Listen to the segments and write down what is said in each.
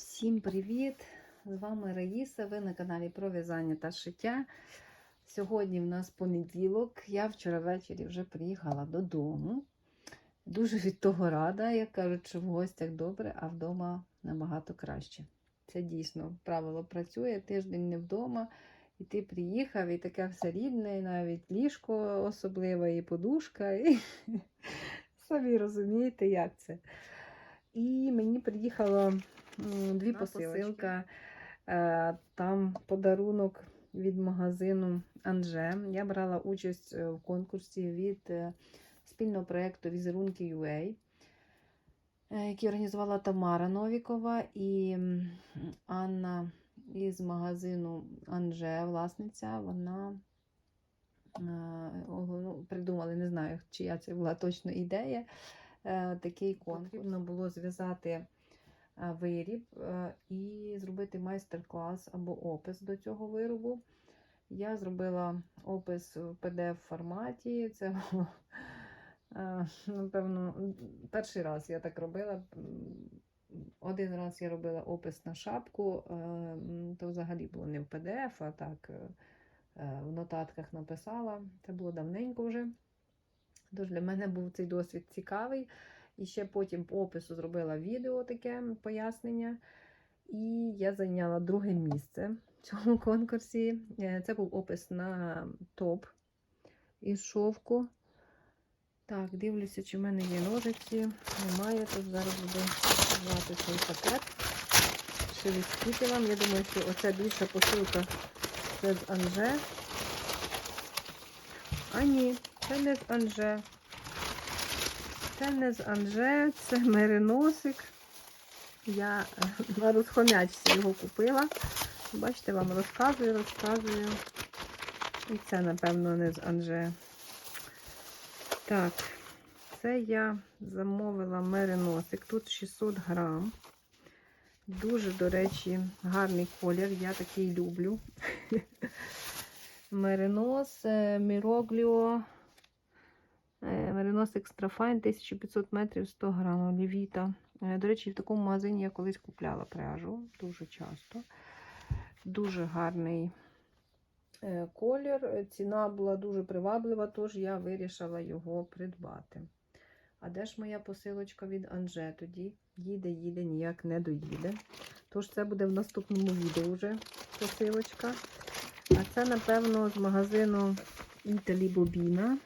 Всім привіт! З вами Раїса. Ви на каналі про в'язання та шиття. Сьогодні в нас понеділок. Я вчора ввечері вже приїхала додому. Дуже від того рада, як кажуть, що в гостях добре, а вдома набагато краще. Це дійсно правило працює, тиждень не вдома, і ти приїхав, і таке все рідне, і навіть ліжко особливе, і подушка. І... Самі розумієте, як це. І мені приїхало м, дві посилка. Е, Там подарунок від магазину Анже. Я брала участь е, в конкурсі від е, спільного проєкту Візерунки UA, який організувала Тамара Новікова і Анна із магазину Анже, власниця. Вона ну, придумали, не знаю, чия це була точно ідея. Такий конкурс. Потрібно було зв'язати виріб е, і зробити майстер-клас або опис до цього виробу. Я зробила опис в PDF форматі. Це було, е, напевно, перший раз я так робила. Один раз я робила опис на шапку, е, то взагалі було не в PDF, а так е, е, в нотатках написала. Це було давненько вже. Тож для мене був цей досвід цікавий. І ще потім по опису зробила відео таке пояснення. І я зайняла друге місце в цьому конкурсі. Е, Це був опис на топ із шовку. Так, дивлюся, чи в мене є ножиці. Немає, тож зараз буду взяти цей пакет. Шелестіти вам. Я думаю, що оця більша посилка це з Анже. А ні, це не з Анже. Це не з Анже, це мериносик. Я е, на розхомячці його купила. Бачите, вам розказую, розказую. І це, напевно, не з Анже. Так, це я замовила мериносик. Тут 600 грам. Дуже, до речі, гарний колір. Я такий люблю. Меринос, е, Мірогліо. Е, Меринос Екстрафайн 1500 метрів 100 грам Лівіта. Е, До речі, в такому магазині я колись купляла пряжу дуже часто. Дуже гарний е, колір. Ціна була дуже приваблива, тож я вирішила його придбати. А де ж моя посилочка від Анже тоді? Їде, їде, ніяк не доїде. Тож це буде в наступному відео вже посилочка. А це, напевно, з магазину Італі Бобіна.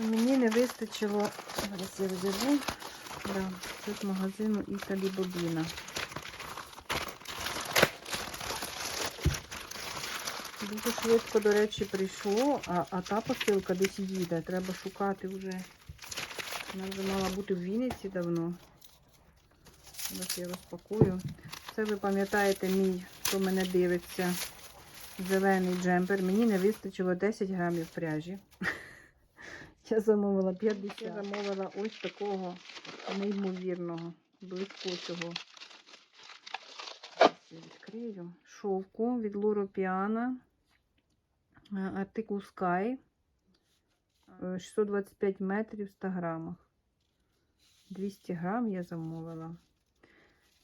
Мені не вистачило. Зараз я розірву. Да, з магазину Італі Бобіна. Дуже швидко, до речі, прийшло, а, а та посилка десь їде. Треба шукати вже. Вона вже мала бути в Вінниці давно. Зараз я розпакую. Це ви пам'ятаєте мій, хто мене дивиться, зелений джемпер. Мені не вистачило 10 грамів пряжі. Я замовила 50. Я замовила ось такого неймовірного, блискучого. Я відкрию. Шовку від Луро Піана. Е, Артикул Sky. Е, 625 метрів в 100 грамах. 200 грам я замовила.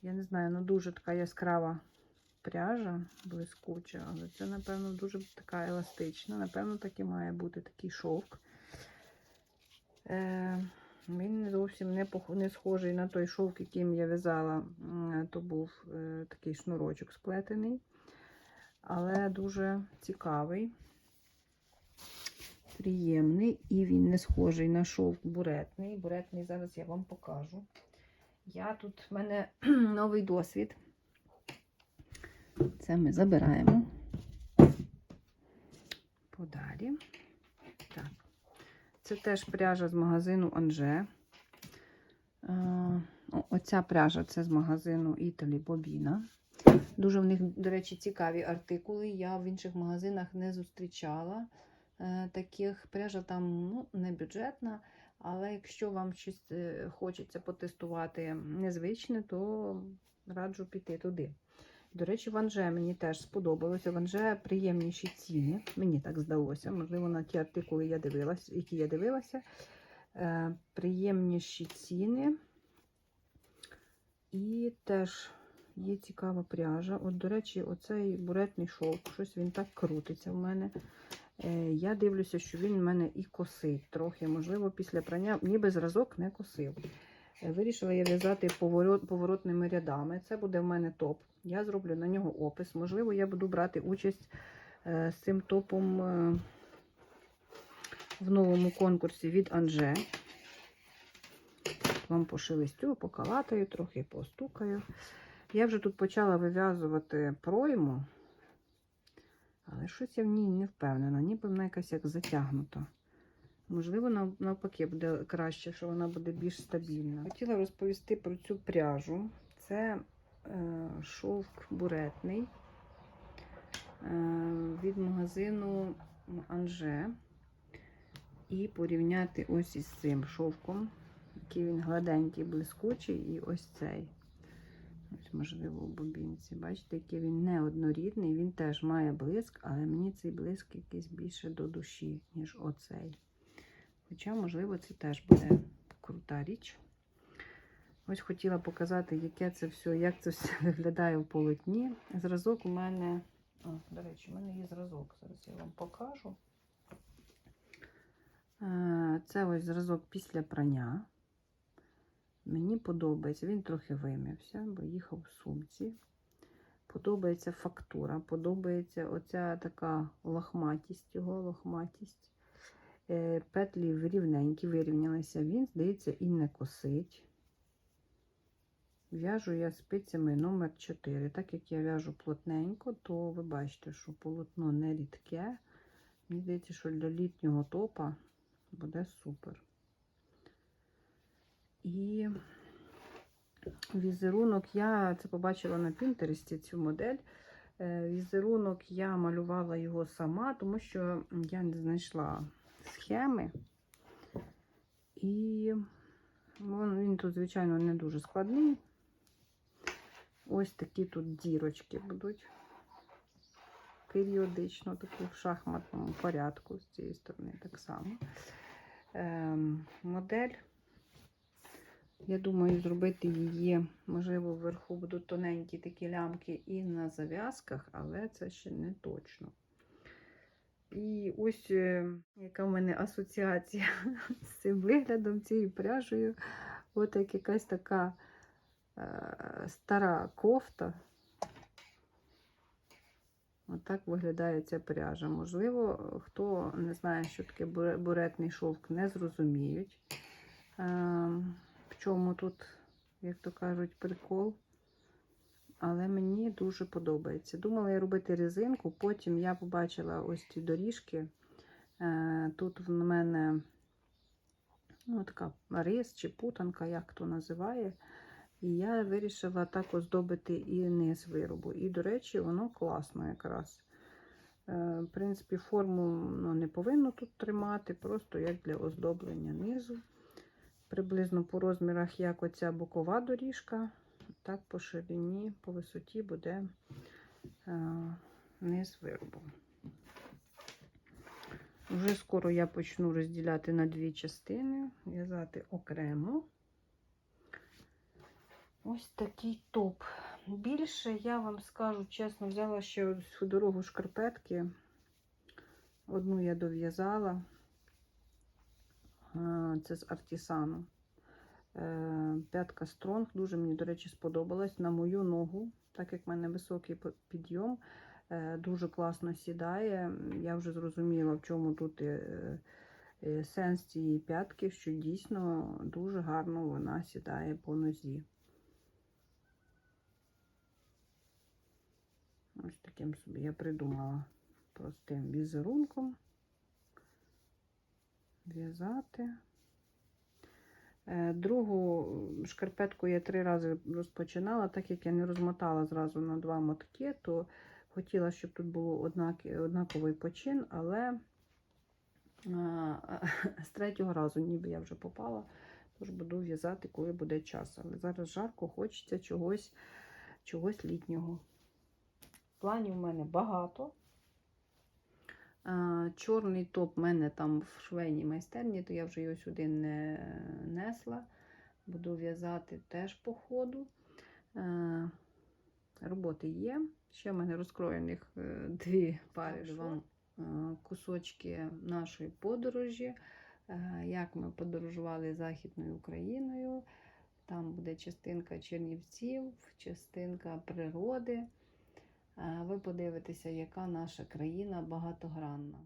Я не знаю, ну дуже така яскрава пряжа, блискуча, але це, напевно, дуже така еластична. Напевно, так і має бути такий шовк. Е, він зовсім не, не схожий на той шовк, яким я в'язала. То був е, такий шнурочок сплетений, але дуже цікавий, приємний, і він не схожий на шовк буретний. Буретний зараз я вам покажу. Я тут в мене новий досвід. Це ми забираємо. Подалі. Це теж пряжа з магазину Анже. Е, Оця пряжа це з магазину Італі Бобіна. Дуже в них, до речі, цікаві артикули. Я в інших магазинах не зустрічала е, таких. Пряжа там ну, не бюджетна, але якщо вам щось е, хочеться потестувати незвичне, то раджу піти туди. До речі, в Анже мені теж сподобалося. В Анже приємніші ціни. Мені так здалося. Можливо, на ті артикули, я дивилась, які я дивилася. Е, приємніші ціни. І теж є цікава пряжа. От, до речі, оцей буретний шовк, щось він так крутиться в мене. Е, Я дивлюся, що він в мене і косить трохи. Можливо, після прання, ніби зразок не косив. Е, Вирішила я в'язати поворот, поворотними рядами. Це буде в мене топ. Я зроблю на нього опис. Можливо, я буду брати участь е, з цим топом е, в новому конкурсі від Анже. Вам пошелестю, покалатаю, трохи постукаю. Я вже тут почала вив'язувати пройму, але щось я в ній не впевнена, ніби вона якась як затягнута. Можливо, навпаки, буде краще, що вона буде більш стабільна. Хотіла розповісти про цю пряжу. Це е, шовк буретний е, від магазину Анже. І порівняти ось із цим шовком, який він гладенький, блискучий, і ось цей. Ось, можливо, у бобінці. Бачите, який він неоднорідний, він теж має блиск, але мені цей блиск якийсь більше до душі, ніж оцей. Хоча, можливо, це теж буде крута річ. Ось хотіла показати, яке це все, як це все виглядає в полотні. Зразок у мене, О, до речі, у мене є зразок. Зараз я вам покажу. Е, Це ось зразок після прання. Мені подобається. Він трохи вимився, бо їхав в сумці. Подобається фактура, подобається оця така лохматість, його лохматість. Е, Петлі рівненькі, вирівнялися. Він, здається, і не косить. В'яжу я спицями номер 4. Так як я в'яжу плотненько, то ви бачите, що полотно не рідке. Мені здається, що для літнього топа буде супер. І візерунок я це побачила на Пінтересті цю модель. Е, Візерунок я малювала його сама, тому що я не знайшла схеми. І він тут, звичайно, не дуже складний. Ось такі тут дірочки будуть періодично, такі в шахматному порядку з цієї сторони так само. Ем, модель. Я думаю, зробити її, можливо, вверху будуть тоненькі такі лямки і на зав'язках, але це ще не точно. І ось е, яка в мене асоціація з цим виглядом, цією пряжею. От як якась така е, стара кофта. Отак виглядає ця пряжа. Можливо, хто не знає, що таке буретний шовк, не зрозуміють. Ем, в чому тут, як то кажуть, прикол. Але мені дуже подобається. Думала я робити резинку, потім я побачила ось ці доріжки. Е, Тут в мене ну, така рис чи путанка, як хто називає. І я вирішила так оздобити і низ виробу. І, до речі, воно класно якраз. Е, В принципі, форму ну, не повинно тут тримати, просто як для оздоблення низу. Приблизно по розмірах, як оця бокова доріжка, так по ширині, по висоті буде е, низ виробу. Вже скоро я почну розділяти на дві частини, в'язати окремо. Ось такий топ. Більше я вам скажу чесно, взяла ще у дорогу шкарпетки. Одну я дов'язала. Е, Це з артісану. Е, П'ятка Стронг. Дуже мені, до речі, сподобалась на мою ногу, так як в мене високий підйом. е, Дуже класно сідає. Я вже зрозуміла, в чому тут е, сенс цієї п'ятки, що дійсно дуже гарно вона сідає по нозі. Ось таким собі я придумала простим візерунком в'язати. Е, Другу шкарпетку я три рази розпочинала, так як я не розмотала зразу на два мотки, то хотіла, щоб тут було однак, однаковий почин, але з третього разу ніби я вже попала, тож буду в'язати, коли буде час. Але зараз жарко, хочеться чогось, чогось літнього. Планів в мене багато. Чорний топ в мене там в швейній майстерні, то я вже його сюди не несла. Буду в'язати теж по ходу. Е, Роботи є. Ще в мене розкроєних е, дві пари вам е, кусочки нашої подорожі, як ми подорожували Західною Україною. Там буде частинка Чернівців, частинка природи. Е, Ви подивитеся, яка наша країна багатогранна.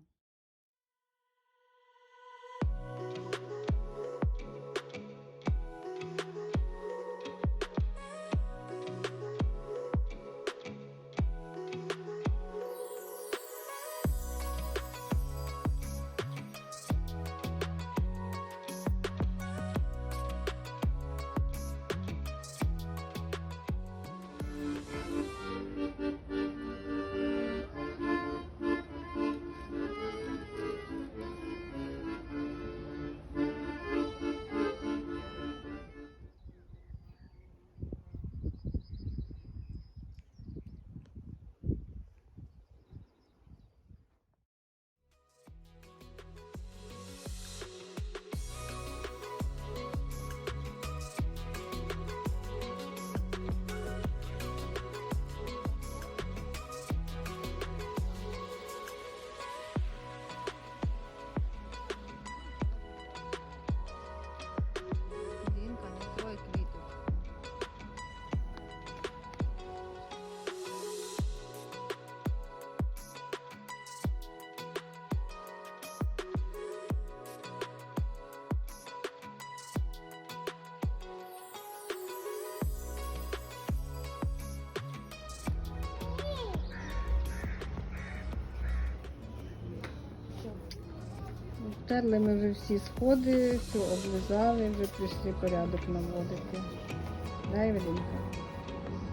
Втерли ми вже всі сходи, все облизали, вже прийшли порядок наводити. Да, Евелінка?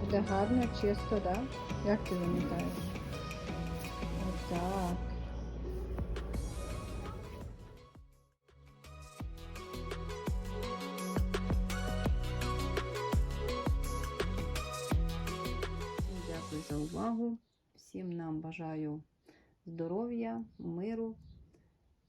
Буде гарно, чисто, так? Да? Як ти замітаєш? Отак. Дякую за увагу. Всім нам бажаю здоров'я, миру